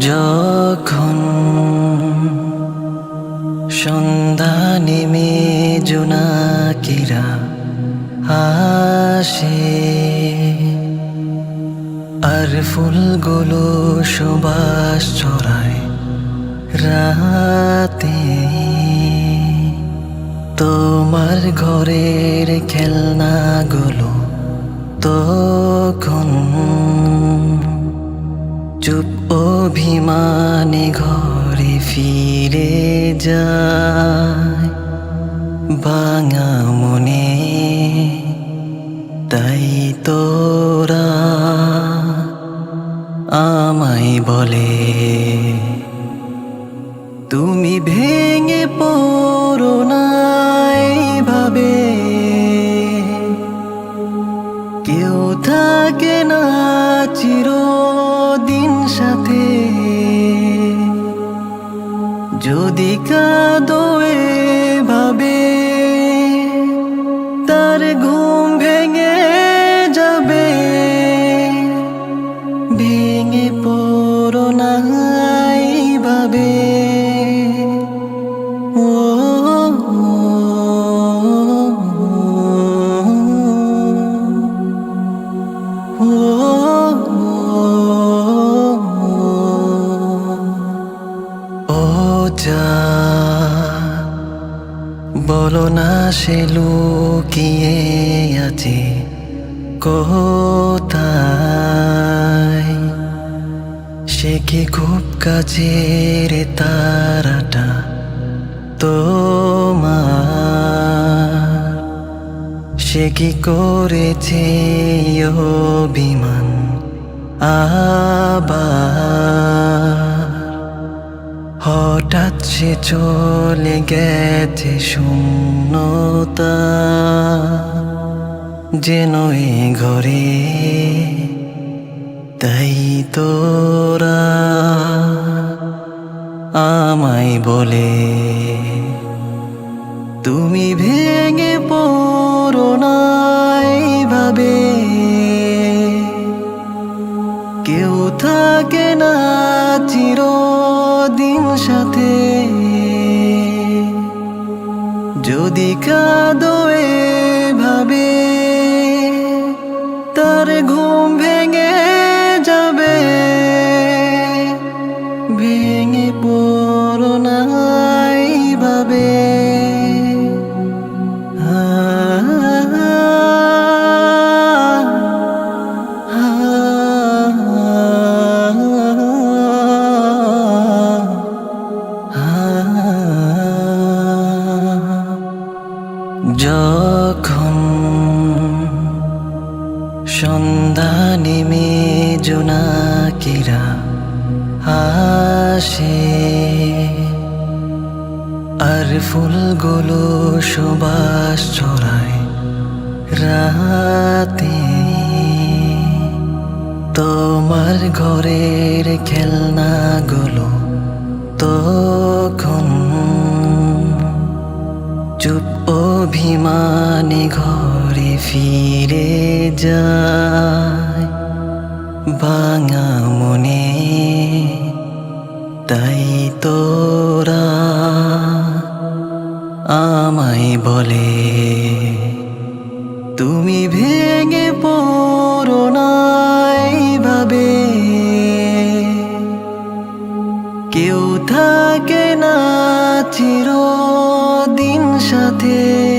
যখন সন্ধ্যা নেমে জোনাকিরা আসে, আর ফুলগুলো সুবাস ছড়ায় রাতে। তোমার ঘরের খেলনাগুলো তখন চুপ অভিমানে ঘরে ফিরে যায়। ভাঙা মনে, তাই তোরা আমায় বলে, তুমি ভেঙে পড়ো ভাবে। কেউ থাকে না চিরদিন সাথে। যদি কাদোয়ে ভাবে তার ঘুম বলো না সে লুকিয়ে আছে কোথায়? সে কি খুব কাছের তারাটা তোমার? সে কি করেছে অভিমান? আবার সে চলে গেছে শূন্যতা, যেন এ ঘরে। তাই তোরা আমায় বলে, তুমি ভেঙে পড়ো ভাবে কেউ থাকে না চিরদিন যদি কাদোয়ে ভাবে তার ঘুম ভেঙে যাবে ভেঙে পড়ো নাই ভাবে। যখন সন্ধ্যা নেমে জোনাকিরা আসে আর ফুলগুলো সুবাস ছড়ায় রাতে। তোমার ঘরের খেলনাগুলো তখন অভিমানে ঘরে ফিরে যায়। ভাঙা মনে, তাই তোরা আমায় বলে, তুমি ভেঙে পড়ো ভাবে কেউ থাকে না চিরদিন সাথে।